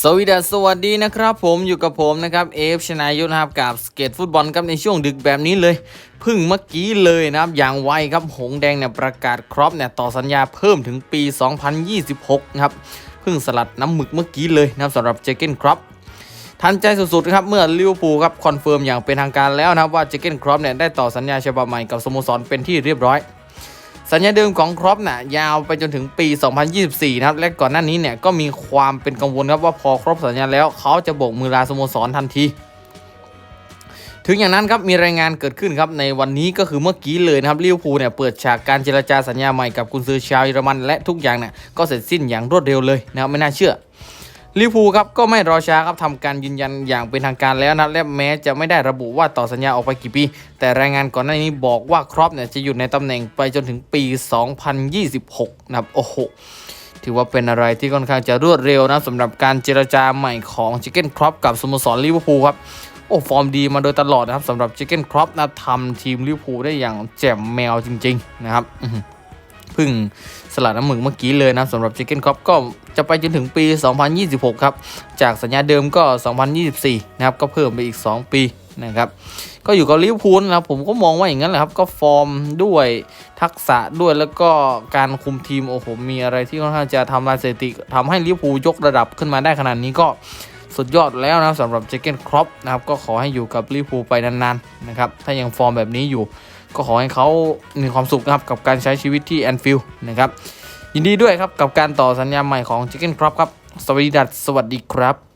สวัสดีสวัสดีนะครับผมอยู่กับผมนะครับเอฟชนายุทธนะครับกับสเก็ตฟุตบอลครับในช่วงดึกแบบนี้เลยเพึ่งเมื่อกี้เลยนะครับ อย่างไวครับหงแดงเนี่ยประกาศครอปเนี่ยต่อสัญญาเพิ่มถึงปี 2026 นะครับเพิ่งสลัดน้ำหมึกเมื่อกี้เลยนะครับสำหรับเจเกนครอปทันใจสุดๆครับเมื่อลิเวอร์พูลครับคอนเฟิร์มอย่างเป็นทางการแล้วนะครับว่าเจเกนครอปเนี่ยได้ต่อสัญญาฉบับใหม่กับสโมสรเป็นที่เรียบร้อย สัญญาเดิมของครอปน่ะยาวไปจนถึงปี 2024 นะครับ และก่อนหน้านี้เนี่ยก็มีความเป็นกังวลครับว่าพอครบสัญญาแล้วเขาจะโบกมือลาสโมสรทันทีถึงอย่างนั้นครับมีรายงานเกิดขึ้นครับในวันนี้ก็คือเมื่อกี้เลยนะครับลิเวอร์พูลเนี่ยเปิดฉากการเจรจาสัญญาใหม่กับกุนซือชาวเยอรมันและทุกอย่างเนี่ยก็เสร็จสิ้นอย่างรวดเร็วเลยนะครับไม่น่าเชื่อ ลิเวอร์พูครับก็ไม่รอช้าครับทำการยืนยันอย่างเป็นทางการแล้วนะและแม้จะไม่ได้ระบุว่าต่อสัญญาออกไปกี่ปี แต่รายงานก่อนหน้านี้บอกว่าครอปเนี่ยจะอยู่ในตำแหน่งไปจนถึงปี 2026 นะครับโอ้โหถือว่าเป็นอะไรที่ค่อนข้างจะรวดเร็วนะสำหรับการเจรจาใหม่ของจิ c เก้นครอปกับสโมสรลิเวอร์พูลครับโอ้ฟอร์มดีมาโดยตลอดนะครับสำหรับจิ c เก้นครอปนะทำทีมลิเวอร์พูลได้อย่างแจ่มแมวจริง ๆ นะครับ พึ่งสลัดน้ำหมึกเมื่อกี้เลยนะสำหรับ Chicken Crop ก็จะไปจนถึงปี 2026 ครับ จากสัญญาเดิมก็ 2024 นะครับ ก็เพิ่มไปอีก 2 ปีนะครับ ก็อยู่กับลิเวอร์พูลนะครับ ผมก็มองว่าอย่างนั้นแหละครับ ก็ฟอร์มด้วยทักษะด้วยแล้วก็การคุมทีม โอ้โห มีอะไรที่ค่อนข้างจะทำลายสถิติทำให้ลิเวอร์พูลยกระดับขึ้นมาได้ขนาดนี้ก็สุดยอดแล้วนะสำหรับ Chicken Crop นะครับ ก็ขอให้อยู่กับลิเวอร์พูลไปนานๆนะครับ ถ้ายังฟอร์มแบบนี้อยู่ ก็ขอให้เขามีความสุขนะครับกับการใช้ชีวิตที่แอนฟิลด์นะครับยินดีด้วยครับกับการต่อสัญญาใหม่ของ Chicken Crop ครับสวัสดีดัดสวัสดีครับ